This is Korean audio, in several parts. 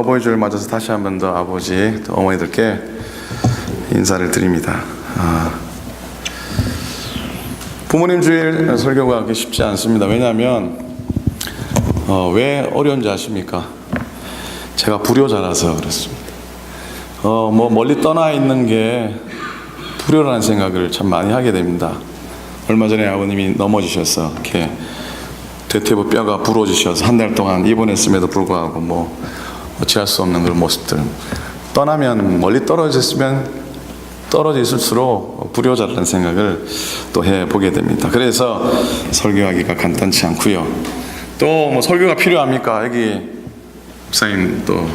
어버이 주를 맞아서 다시 한 번 더 아버지 또 어머니들께 인사를 드립니다. 아, 부모님 주일 설교가 그렇게 쉽지 않습니다. 왜냐하면 어, 왜 어려운지 아십니까? 제가 불효자라서 그렇습니다. 어, 뭐 멀리 떠나 있는 게 불효라는 생각을 참 많이 하게 됩니다. 얼마 전에 아버님이 넘어지셔서 이렇게 대퇴부 뼈가 부러지셔서 한 달 동안 입원했음에도 불구하고 뭐 어찌할 수 없는 그런 모습들 떠나면 멀리 떨어졌으면 떨어져 있을수록 불효자라는 생각을 또 해보게 됩니다. 그래서 설교하기가 간단치 않고요. 또 뭐 설교가 필요합니까? 여기 목사님 또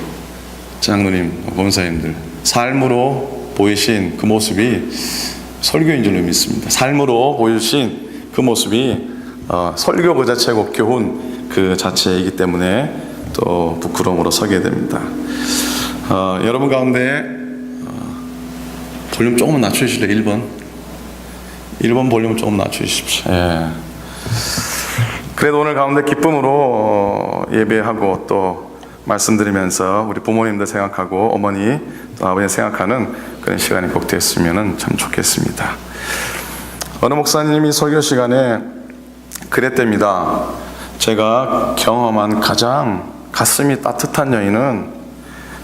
장로님, 권사님들 삶으로 보이신 그 모습이 설교인 줄로 믿습니다. 삶으로 보여주신 그 모습이 어, 설교 그 자체고 교훈 그 자체이기 때문에 또 부끄러움으로 서게 됩니다. 어, 여러분 가운데 어, 볼륨 조금만 낮추실래요? 1번. 1번 볼륨 조금 낮추십시오. 예. 그래도 오늘 가운데 기쁨으로 어, 예배하고 또 말씀드리면서 우리 부모님들 생각하고 어머니 또 아버지 생각하는 그런 시간이 꼭 됐으면 참 좋겠습니다. 어느 목사님이 설교 시간에 그랬답니다. 제가 경험한 가장 가슴이 따뜻한 여인은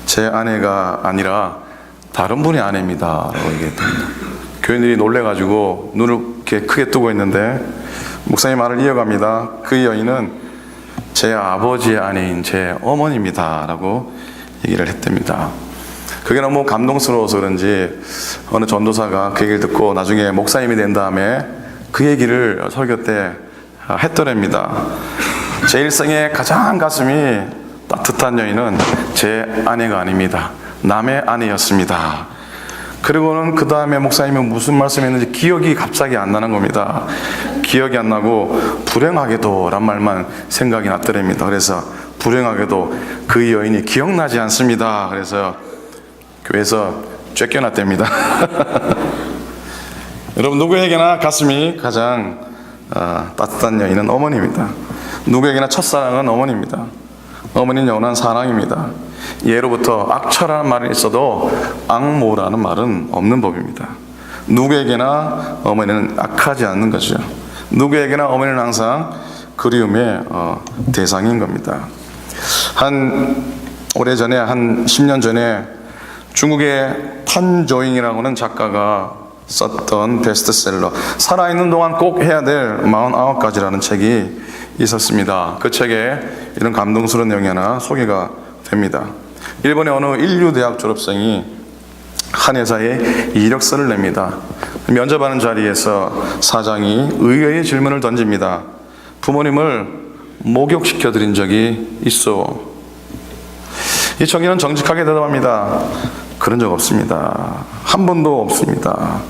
제 아내가 아니라 다른 분의 아내입니다. 라고 얘기했답니다. 교인들이 놀래가지고 눈을 이렇게 크게 뜨고 있는데 목사님 말을 이어갑니다. 그 여인은 제 아버지의 아내인 제 어머니입니다. 라고 얘기를 했답니다. 그게 너무 감동스러워서 그런지 어느 전도사가 그 얘기를 듣고 나중에 목사님이 된 다음에 그 얘기를 설교 때 했더랍니다. 제 일생에 가장 가슴이 따뜻한 여인은 제 아내가 아닙니다. 남의 아내였습니다. 그리고는 그 다음에 목사님이 무슨 말씀했는지 기억이 갑자기 안 나는 겁니다. 기억이 안 나고 불행하게도 란 말만 생각이 났더랍니다. 그래서 불행하게도 그 여인이 기억나지 않습니다. 그래서 교회에서 쫓겨났답니다. 여러분 누구에게나 가슴이 가장 어, 따뜻한 여인은 어머니입니다. 누구에게나 첫사랑은 어머니입니다. 어머니는 영원한 사랑입니다. 예로부터 악처라는 말이 있어도 악모라는 말은 없는 법입니다. 누구에게나 어머니는 악하지 않는 거죠. 누구에게나 어머니는 항상 그리움의 어, 대상인 겁니다. 한 오래전에 한 10년 전에 중국의 판조잉이라고 는 작가가 썼던 베스트셀러 살아있는 동안 꼭 해야 될 49가지라는 책이 있었습니다. 그 책에 이런 감동스러운 내용이 하나 소개가 됩니다. 일본의 어느 인류 대학 졸업생이 한 회사에 이력서를 냅니다. 면접하는 자리에서 사장이 의외의 질문을 던집니다. 부모님을 목욕시켜 드린 적이 있어. 이 청년은 정직하게 대답합니다. 그런 적 없습니다. 한 번도 없습니다.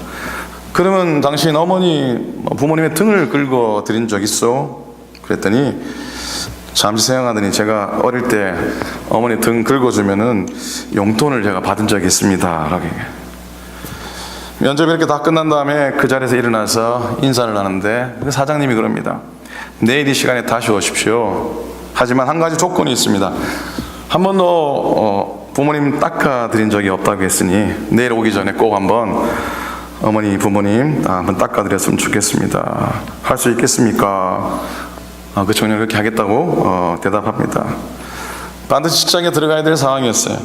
그러면 당신 어머니, 뭐 부모님의 등을 긁어 드린 적 있어? 그랬더니 잠시 생각하더니 제가 어릴 때 어머니 등 긁어주면은 용돈을 제가 받은 적이 있습니다. 면접이 이렇게 다 끝난 다음에 그 자리에서 일어나서 인사를 하는데 그 사장님이 그럽니다. 내일 이 시간에 다시 오십시오. 하지만 한 가지 조건이 있습니다. 한 번도 어, 부모님 닦아드린 적이 없다고 했으니 내일 오기 전에 꼭 한번 어머니 부모님 아, 한번 닦아드렸으면 좋겠습니다. 할 수 있겠습니까? 아, 그 청년 그렇게 하겠다고 어, 대답합니다. 반드시 직장에 들어가야 될 상황이었어요.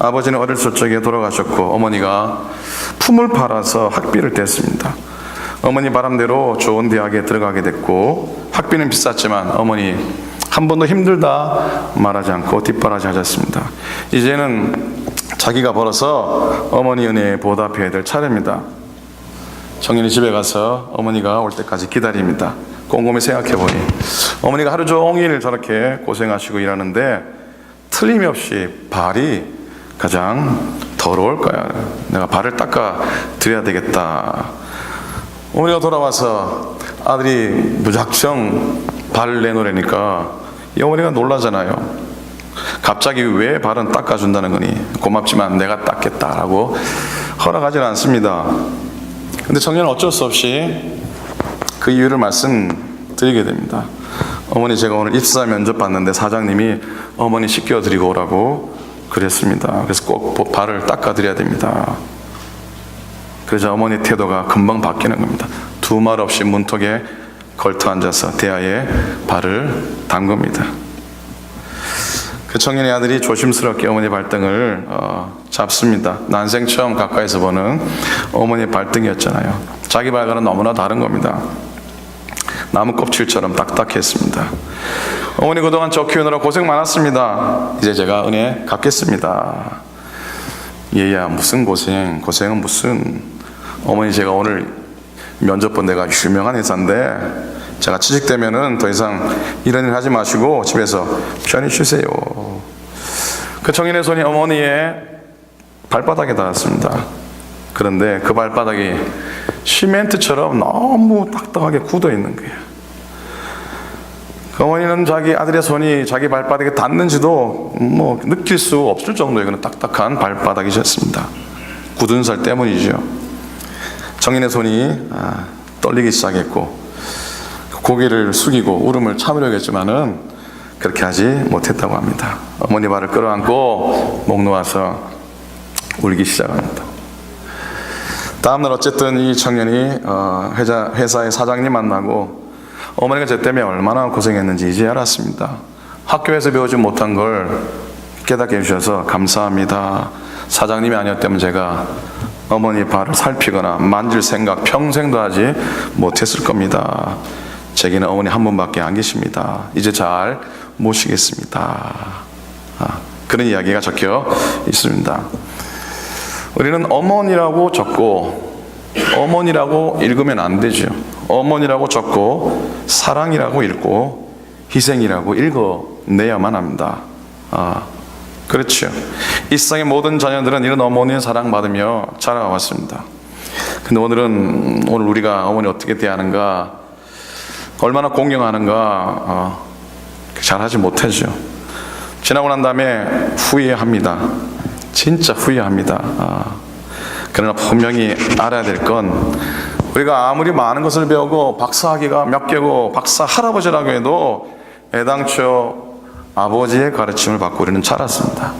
아버지는 어렸을 적에 돌아가셨고 어머니가 품을 팔아서 학비를 댔습니다. 어머니 바람대로 좋은 대학에 들어가게 됐고 학비는 비쌌지만 어머니 한 번도 힘들다 말하지 않고 뒷바라지 하셨습니다. 이제는 자기가 벌어서 어머니 은혜에 보답해야 될 차례입니다. 청년이 집에 가서 어머니가 올 때까지 기다립니다. 꼼꼼히 생각해 보니 어머니가 하루 종일 저렇게 고생하시고 일하는데 틀림없이 발이 가장 더러울 거야. 내가 발을 닦아 드려야 되겠다. 어머니가 돌아와서 아들이 무작정 발을 내놓으니까 이 어머니가 놀라잖아요. 갑자기 왜 발은 닦아준다는 거니? 고맙지만 내가 닦겠다라고 허락하지 않습니다. 근데 청년은 어쩔 수 없이 그 이유를 말씀드리게 됩니다. 어머니 제가 오늘 입사 면접 봤는데 사장님이 어머니 씻겨 드리고 오라고 그랬습니다. 그래서 꼭 발을 닦아 드려야 됩니다. 그러자 어머니 태도가 금방 바뀌는 겁니다. 두 말 없이 문턱에 걸터 앉아서 대야에 발을 담급니다. 그 청년의 아들이 조심스럽게 어머니 발등을 어, 잡습니다. 난생 처음 가까이서 보는 어머니 발등이었잖아요. 자기 발과는 너무나 다른 겁니다. 나무 껍질처럼 딱딱했습니다. 어머니 그동안 저 키우느라 고생 많았습니다. 이제 제가 은혜 갚겠습니다. 얘야 무슨 고생 고생은 무슨 어머니 제가 오늘 면접 본 데가 유명한 회사인데 제가 취직되면은 더 이상 이런 일 하지 마시고 집에서 편히 쉬세요. 그 청년의 손이 어머니의 발바닥에 닿았습니다. 그런데 그 발바닥이 시멘트처럼 너무 딱딱하게 굳어 있는 거예요. 그 어머니는 자기 아들의 손이 자기 발바닥에 닿는지도 뭐 느낄 수 없을 정도의 그런 딱딱한 발바닥이셨습니다. 굳은 살 때문이죠. 정인의 손이 아, 떨리기 시작했고 고개를 숙이고 울음을 참으려고 했지만은 그렇게 하지 못했다고 합니다. 어머니 발을 끌어안고 목 놓아서 울기 시작합니다. 다음날 어쨌든 이 청년이 어, 회사, 회사의 사장님 만나고 어머니가 저 때문에 얼마나 고생했는지 이제 알았습니다. 학교에서 배우지 못한 걸 깨닫게 해주셔서 감사합니다. 사장님이 아니었다면 제가 어머니 발을 살피거나 만질 생각 평생도 하지 못했을 겁니다. 제게는 어머니 한 분밖에 안 계십니다. 이제 잘 모시겠습니다. 아, 그런 이야기가 적혀 있습니다. 우리는 어머니라고 적고 어머니라고 읽으면 안 되죠. 어머니라고 적고 사랑이라고 읽고 희생이라고 읽어내야만 합니다. 아, 그렇죠. 이 세상의 모든 자녀들은 이런 어머니의 사랑받으며 자라왔습니다. 근데 오늘은 오늘 우리가 어머니 어떻게 대하는가, 얼마나 공경하는가 어, 잘하지 못하죠. 지나고 난 다음에 후회합니다. 진짜 후회합니다. 아, 그러나 분명히 알아야 될 건 우리가 아무리 많은 것을 배우고 박사학위가 몇 개고 박사 할아버지라고 해도 애당초 아버지의 가르침을 받고 우리는 자랐습니다.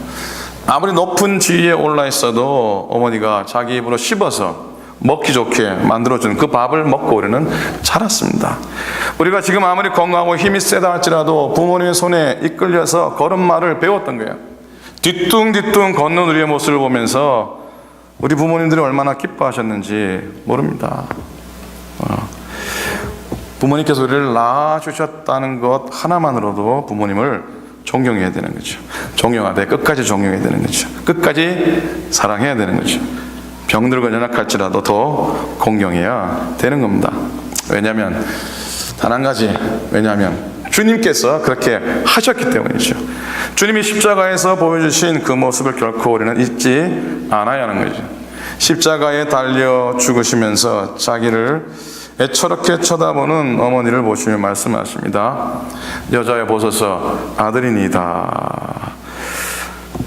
아무리 높은 지위에 올라 있어도 어머니가 자기 입으로 씹어서 먹기 좋게 만들어준 그 밥을 먹고 우리는 자랐습니다. 우리가 지금 아무리 건강하고 힘이 세다 할지라도 부모님의 손에 이끌려서 걸음마를 배웠던 거예요. 뒤뚱뒤뚱 걷는 우리의 모습을 보면서 우리 부모님들이 얼마나 기뻐하셨는지 모릅니다. 어. 부모님께서 우리를 낳아주셨다는 것 하나만으로도 부모님을 존경해야 되는 거죠. 존경하되 끝까지 존경해야 되는 거죠. 끝까지 사랑해야 되는 거죠. 병들고 연약할지라도 더 공경해야 되는 겁니다. 왜냐하면 단 한 가지 왜냐하면 주님께서 그렇게 하셨기 때문이죠. 주님이 십자가에서 보여주신 그 모습을 결코 우리는 잊지 않아야 하는 거죠. 십자가에 달려 죽으시면서 자기를 애처롭게 쳐다보는 어머니를 보시며 말씀하십니다. 여자여 보소서 아들이니다.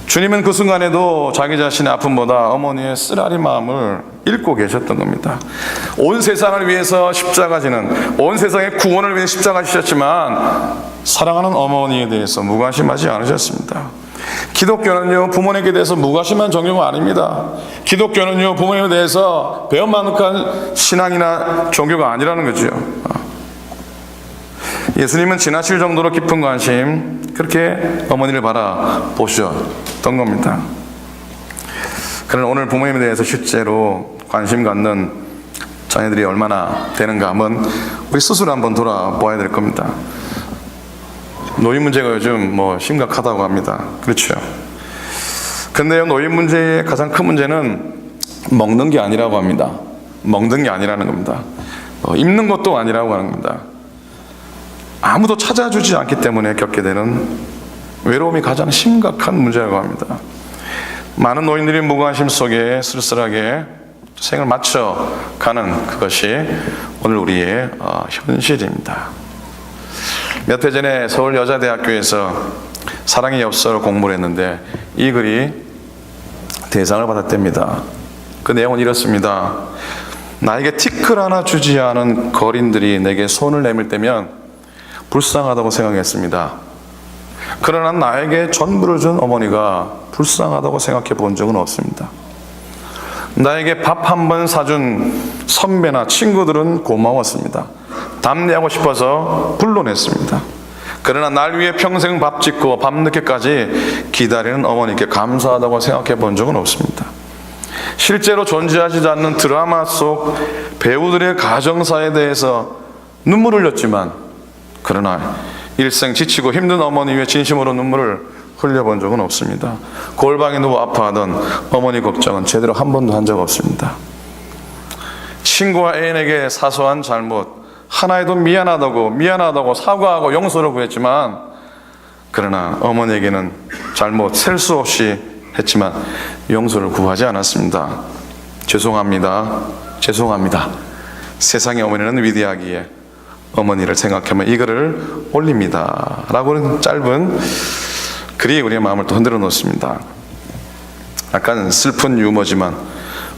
주님은 그 순간에도 자기 자신의 아픔보다 어머니의 쓰라리 마음을 읽고 계셨던 겁니다. 온 세상을 위해서 십자가 지는, 온 세상의 구원을 위해 십자가 지셨지만, 사랑하는 어머니에 대해서 무관심하지 않으셨습니다. 기독교는요, 부모님께 대해서 무관심한 종교가 아닙니다. 기독교는요, 부모님에 대해서 배은만득한 신앙이나 종교가 아니라는 거죠. 예수님은 지나칠 정도로 깊은 관심, 그렇게 어머니를 바라보셨던 겁니다. 그러나 오늘 부모님에 대해서 실제로 관심 갖는 자녀들이 얼마나 되는가 한번 우리 스스로 한번 돌아보아야 될 겁니다. 노인 문제가 요즘 뭐 심각하다고 합니다. 그렇죠. 근데요, 노인 문제의 가장 큰 문제는 먹는 게 아니라고 합니다. 먹는 게 아니라는 겁니다. 어, 입는 것도 아니라고 하는 겁니다. 아무도 찾아주지 않기 때문에 겪게 되는 외로움이 가장 심각한 문제라고 합니다. 많은 노인들이 무관심 속에 쓸쓸하게 생을 맞춰가는 그것이 오늘 우리의 어, 현실입니다. 몇 해 전에 서울 여자대학교에서 사랑의 엽서를 공부를 했는데 이 글이 대상을 받았답니다. 그 내용은 이렇습니다. 나에게 티끌 하나 주지 않은 거린들이 내게 손을 내밀 때면 불쌍하다고 생각했습니다. 그러나 나에게 전부를 준 어머니가 불쌍하다고 생각해 본 적은 없습니다. 나에게 밥 한 번 사준 선배나 친구들은 고마웠습니다. 답례하고 싶어서 불러냈습니다. 그러나 날 위해 평생 밥 짓고 밤늦게까지 기다리는 어머니께 감사하다고 생각해 본 적은 없습니다. 실제로 존재하지 않는 드라마 속 배우들의 가정사에 대해서 눈물을 흘렸지만 그러나 일생 지치고 힘든 어머니 위해 진심으로 눈물을 흘려본 적은 없습니다. 골방에 누워 아파하던 어머니 걱정은 제대로 한 번도 한 적 없습니다. 친구와 애인에게 사소한 잘못 하나에도 미안하다고 미안하다고 사과하고 용서를 구했지만 그러나 어머니에게는 잘못 셀 수 없이 했지만 용서를 구하지 않았습니다. 죄송합니다. 죄송합니다. 세상의 어머니는 위대하기에 어머니를 생각하면 이 글을 올립니다. 라고는 짧은 글이 우리의 마음을 또 흔들어 놓습니다. 약간 슬픈 유머지만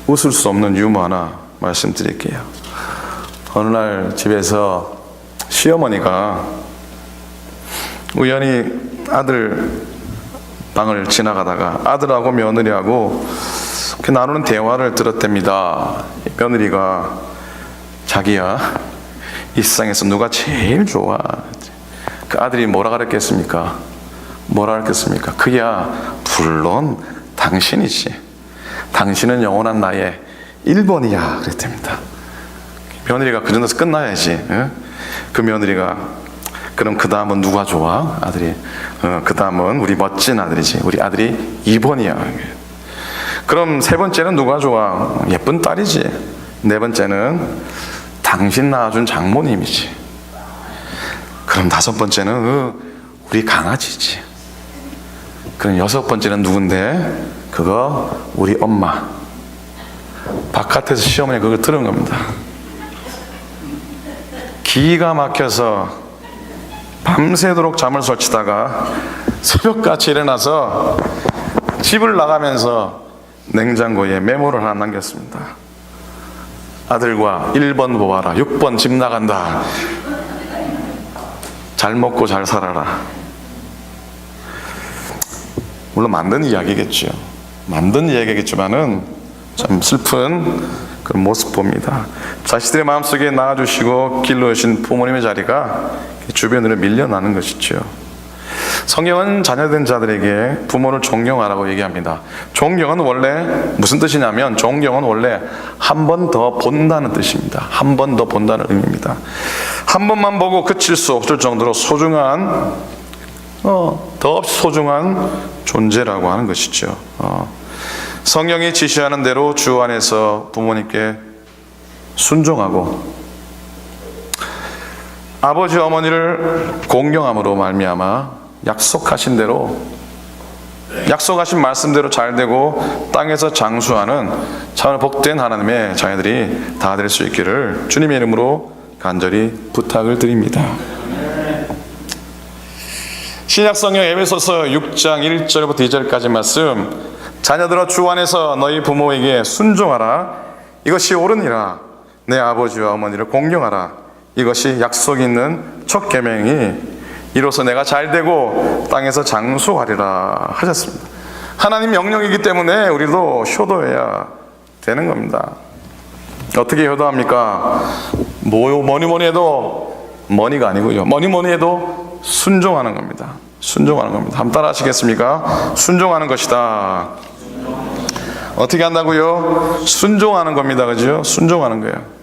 웃을 수 없는 유머 하나 말씀드릴게요. 어느 날 집에서 시어머니가 우연히 아들 방을 지나가다가 아들하고 며느리하고 그 나누는 대화를 들었답니다. 이 며느리가 자기야 이 세상에서 누가 제일 좋아? 그 아들이 뭐라 그랬겠습니까? 뭐라 그랬겠습니까? 그야 물론 당신이지. 당신은 영원한 나의 1번이야 그랬답니다. 며느리가 그 정도서 끝나야지. 응? 그 며느리가 그럼 그 다음은 누가 좋아? 아들이 어, 그 다음은 우리 멋진 아들이지. 우리 아들이 2번이야. 그럼 세 번째는 누가 좋아? 예쁜 딸이지. 네 번째는 당신 낳아준 장모님이지. 그럼 다섯 번째는 어, 우리 강아지지. 그럼 여섯 번째는 누군데? 그거 우리 엄마. 바깥에서 시어머니 그걸 들은 겁니다. 기가 막혀서 밤새도록 잠을 설치다가 새벽같이 일어나서 집을 나가면서 냉장고에 메모를 하나 남겼습니다. 아들과 1번 보아라, 6번 집 나간다. 잘 먹고 잘 살아라. 물론 만든 이야기겠죠. 만든 이야기겠지만은 참 슬픈 그런 모습 봅니다. 자식들의 마음속에 낳아주시고 길러 주신 부모님의 자리가 주변으로 밀려나는 것이죠. 성경은 자녀된 자들에게 부모를 존경하라고 얘기합니다. 존경은 원래 무슨 뜻이냐면 존경은 원래 한 번 더 본다는 뜻입니다. 한 번 더 본다는 의미입니다. 한 번만 보고 그칠 수 없을 정도로 소중한 어, 더없이 소중한 존재라고 하는 것이죠. 어, 성경이 지시하는 대로 주 안에서 부모님께 순종하고 아버지 어머니를 공경함으로 말미암아 약속하신 대로 약속하신 말씀대로 잘 되고 땅에서 장수하는 참 복된 하나님의 자녀들이 다 될 수 있기를 주님의 이름으로 간절히 부탁을 드립니다. 신약성경 에베소서 6장 1절부터 2절까지 말씀. 자녀들아 주 안에서 너희 부모에게 순종하라. 이것이 옳으니라. 내 아버지와 어머니를 공경하라. 이것이 약속 있는 첫 계명이 이로써 내가 잘 되고 땅에서 장수하리라 하셨습니다. 하나님 명령이기 때문에 우리도 효도해야 되는 겁니다. 어떻게 효도합니까? 뭐, 뭐니 뭐니 해도 머니가 아니고요. 뭐니 뭐니 해도 순종하는 겁니다. 순종하는 겁니다. 한번 따라 하시겠습니까? 순종하는 것이다. 어떻게 한다고요? 순종하는 겁니다. 그죠? 순종하는 거예요.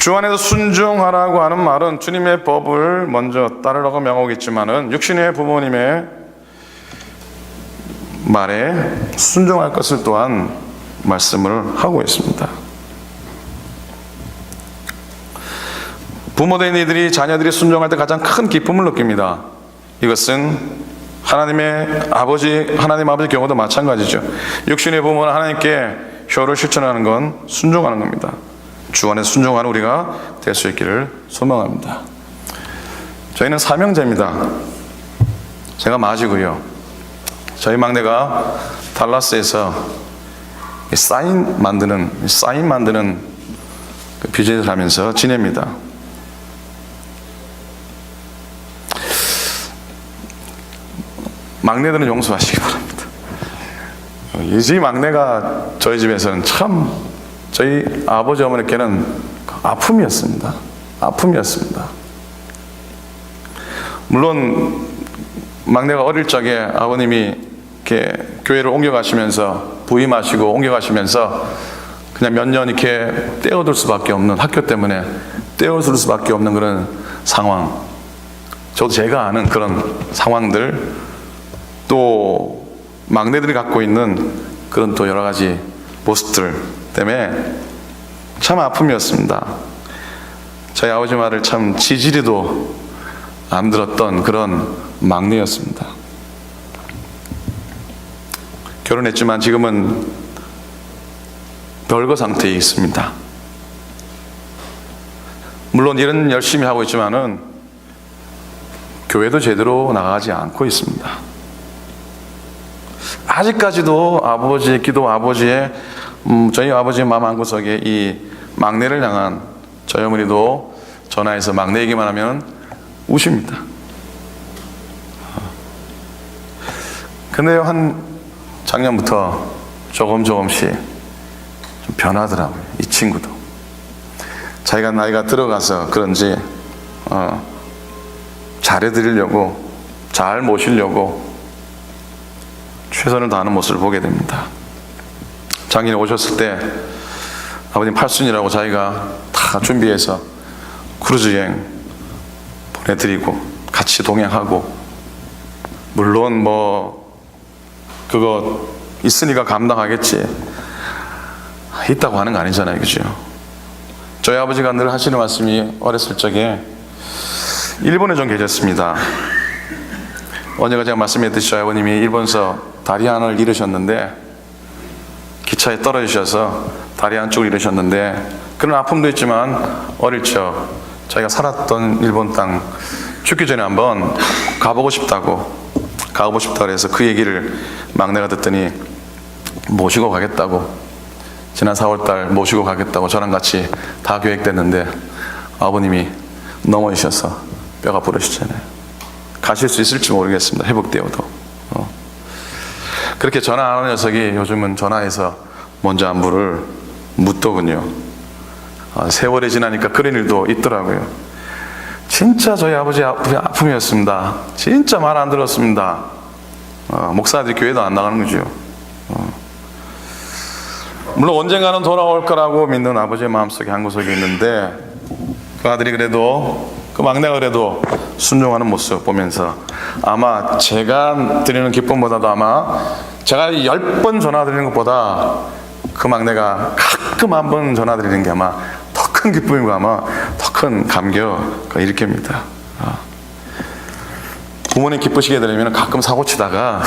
주 안에서 순종하라고 하는 말은 주님의 법을 먼저 따르라고 명하고 있지만은 육신의 부모님의 말에 순종할 것을 또한 말씀을 하고 있습니다. 부모된 이들이 자녀들이 순종할 때 가장 큰 기쁨을 느낍니다. 이것은 하나님의 아버지, 하나님 아버지 경우도 마찬가지죠. 육신의 부모는 하나님께 효를 실천하는 건 순종하는 겁니다. 주 안에 순종하는 우리가 될 수 있기를 소망합니다. 저희는 사명자입니다. 제가 맞이고요. 저희 막내가 달라스에서 사인 만드는 사인 만드는 그 비즈니스를 하면서 지냅니다. 막내들은 용서하시기 바랍니다. 이집 막내가 저희 집에서는 참 저희 아버지 어머니께는 아픔이었습니다. 아픔이었습니다. 물론 막내가 어릴 적에 아버님이 이렇게 교회를 옮겨가시면서 부임하시고 옮겨가시면서 그냥 몇 년 이렇게 떼어둘 수밖에 없는 학교 때문에 떼어둘 수밖에 없는 그런 상황. 저도 제가 아는 그런 상황들 또 막내들이 갖고 있는 그런 또 여러 가지 모습들 때문에 참 아픔이었습니다. 저희 아버지 말을 참 지지리도 안 들었던 그런 막내였습니다. 결혼했지만 지금은 별거 상태에 있습니다. 물론 일은 열심히 하고 있지만은 교회도 제대로 나가지 않고 있습니다. 아직까지도 아버지의 기도, 아버지의 음, 저희 아버지의 마음 한구석에 이 막내를 향한 저희 어머니도 전화해서 막내 얘기만 하면 우십니다. 근데 한 작년부터 조금 조금씩 좀 변하더라고요. 이 친구도. 자기가 나이가 들어가서 그런지 어, 잘해드리려고 잘 모시려고 최선을 다하는 모습을 보게 됩니다. 작년에 오셨을 때 아버님 팔순이라고 자기가 다 준비해서 크루즈 여행 보내드리고 같이 동행하고 물론 뭐 그거 있으니까 감당하겠지. 있다고 하는 거 아니잖아요 그죠? 저희 아버지가 늘 하시는 말씀이 어렸을 적에 일본에 좀 계셨습니다. 언제가 제가 말씀했듯이 아버님이 일본서 다리 하나를 잃으셨는데 기차에 떨어지셔서 다리 한쪽을 잃으셨는데 그런 아픔도 있지만 어릴 적 자기가 살았던 일본 땅 죽기 전에 한번 가보고 싶다고 가보고 싶다 그래서 그 얘기를 막내가 듣더니 모시고 가겠다고 지난 4월달 모시고 가겠다고 저랑 같이 다 계획됐는데 아버님이 넘어지셔서 뼈가 부러지잖아요. 가실 수 있을지 모르겠습니다. 회복되어도. 어. 그렇게 전화 안 하는 녀석이 요즘은 전화해서 먼저 안부를 묻더군요. 아, 세월이 지나니까 그런 일도 있더라고요. 진짜 저희 아버지 아픔이- 아픔이었습니다. 진짜 말 안 들었습니다. 어, 목사들이 교회도 안 나가는 거죠. 어. 물론 언젠가는 돌아올 거라고 믿는 아버지의 마음속에 한 구석이 있는데 그 아들이 그래도 그 막내가 그래도 순종하는 모습 보면서 아마 제가 드리는 기쁨보다도 아마 제가 열 번 전화 드리는 것보다 그 막내가 가끔 한 번 전화 드리는 게 아마 더 큰 기쁨이고 아마 더 큰 감격을 일으킵니다. 아. 부모님 기쁘시게 되려면 가끔 사고 치다가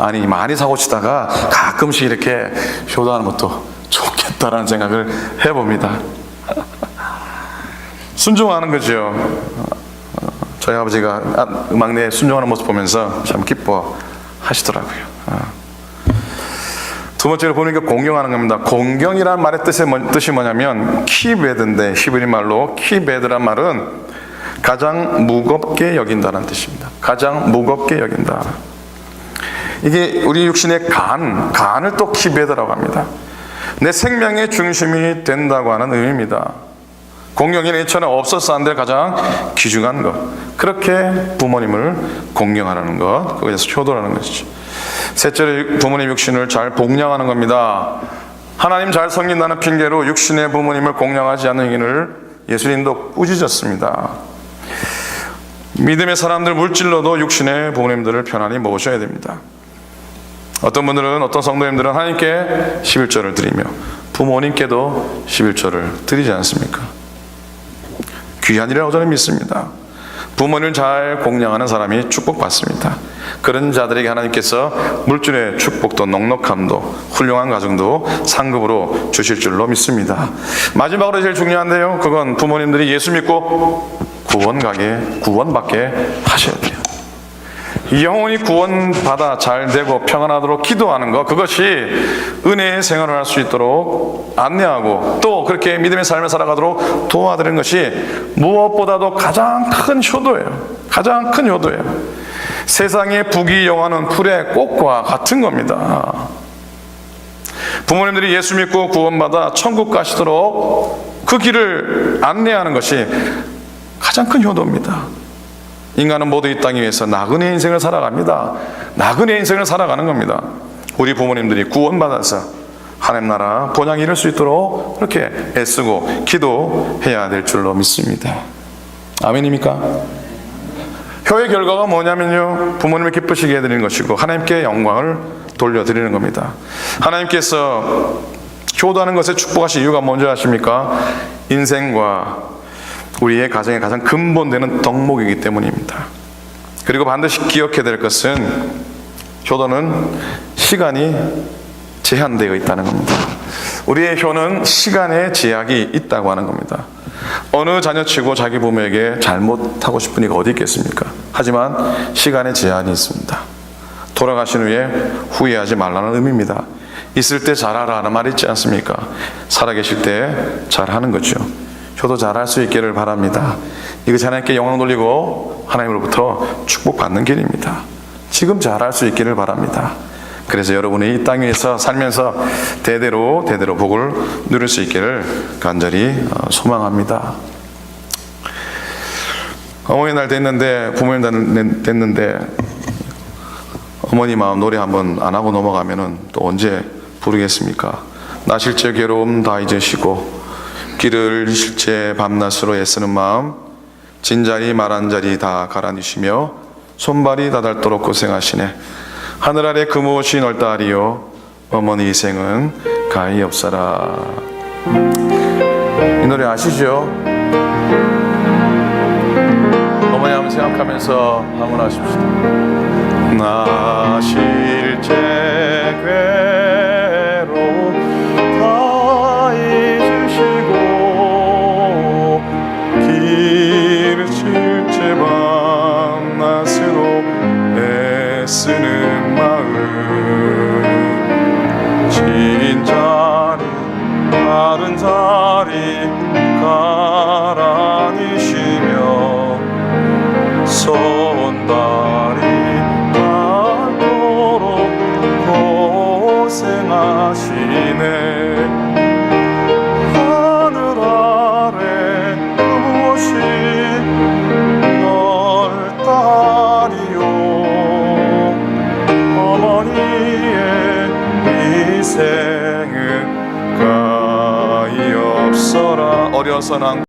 아니 많이 사고 치다가 가끔씩 이렇게 효도하는 것도 좋겠다라는 생각을 해봅니다. 순종하는 거죠. 어, 저희 아버지가 아, 막내 순종하는 모습 보면서 참 기뻐하시더라고요. 어. 두 번째로 보니까 공경하는 겁니다. 공경이란 말의 뜻이, 뭐, 뜻이 뭐냐면 키베드인데 히브리 말로 키베드란 말은 가장 무겁게 여긴다는 뜻입니다. 가장 무겁게 여긴다. 이게 우리 육신의 간, 간을 또 키베드라고 합니다. 내 생명의 중심이 된다고 하는 의미입니다. 공경이 내 천에 없어서 안될 가장 귀중한 것. 그렇게 부모님을 공경하라는 것. 그것에서 효도라는 것이죠. 셋째로 부모님 육신을 잘 복양하는 겁니다. 하나님 잘 섬긴다는 핑계로 육신의 부모님을 공양하지 않는 행위를 예수님도 꾸짖었습니다. 믿음의 사람들 물질로도 육신의 부모님들을 편안히 모셔야 됩니다. 어떤 분들은 어떤 성도님들은 하나님께 11절을 드리며 부모님께도 11절을 드리지 않습니까? 귀한 일이라고 저는 믿습니다. 부모님을 잘 공양하는 사람이 축복받습니다. 그런 자들에게 하나님께서 물질의 축복도 넉넉함도 훌륭한 가정도 상급으로 주실 줄로 믿습니다. 마지막으로 제일 중요한데요. 그건 부모님들이 예수 믿고 구원 가게 구원받게 하셔야 돼요. 영혼이 구원받아 잘 되고 평안하도록 기도하는 것 그것이 은혜의 생활을 할 수 있도록 안내하고 또 그렇게 믿음의 삶을 살아가도록 도와드리는 것이 무엇보다도 가장 큰 효도예요. 가장 큰 효도예요. 세상의 부귀영화는 풀의 꽃과 같은 겁니다. 부모님들이 예수 믿고 구원받아 천국 가시도록 그 길을 안내하는 것이 가장 큰 효도입니다. 인간은 모두 이땅 위에서 나그네 인생을 살아갑니다. 나그네 인생을 살아가는 겁니다. 우리 부모님들이 구원받아서 하나님 나라 본향 이룰 수 있도록 그렇게 애쓰고 기도해야 될 줄로 믿습니다. 아멘입니까? 효의 결과가 뭐냐면요. 부모님을 기쁘시게 해드리는 것이고 하나님께 영광을 돌려드리는 겁니다. 하나님께서 효도하는 것에 축복하신 이유가 뭔지 아십니까? 인생과 우리의 가정의 가장 근본되는 덕목이기 때문입니다. 그리고 반드시 기억해야 될 것은 효도는 시간이 제한되어 있다는 겁니다. 우리의 효는 시간의 제약이 있다고 하는 겁니다. 어느 자녀치고 자기 부모에게 잘못하고 싶은 이가 어디 있겠습니까? 하지만 시간의 제한이 있습니다. 돌아가신 후에 후회하지 말라는 의미입니다. 있을 때 잘하라 하는 말 있지 않습니까? 살아계실 때 잘하는 거죠. 효도 잘할 수 있기를 바랍니다. 이것이 하나님께 영광 돌리고 하나님으로부터 축복받는 길입니다. 지금 잘할 수 있기를 바랍니다. 그래서 여러분이 이 땅 위에서 살면서 대대로 대대로 복을 누릴 수 있기를 간절히 어, 소망합니다. 어머니 날 됐는데 부모님 날 됐는데 어머니 마음 노래 한번 안 하고 넘어가면은 또 언제 부르겠습니까? 나 실제 괴로움 다 잊으시고 길을 실제 밤낮으로 애쓰는 마음 진자리 말한 자리 다 가라니시며 손발이 다닳도록 고생하시네. 하늘 아래 금오신 얼따리요? 어머니 희생은 가히 없사라. 이 노래 아시죠? 어머니 한번 생각하면서 한번 하십시다 나 실제 괴 제밤 희생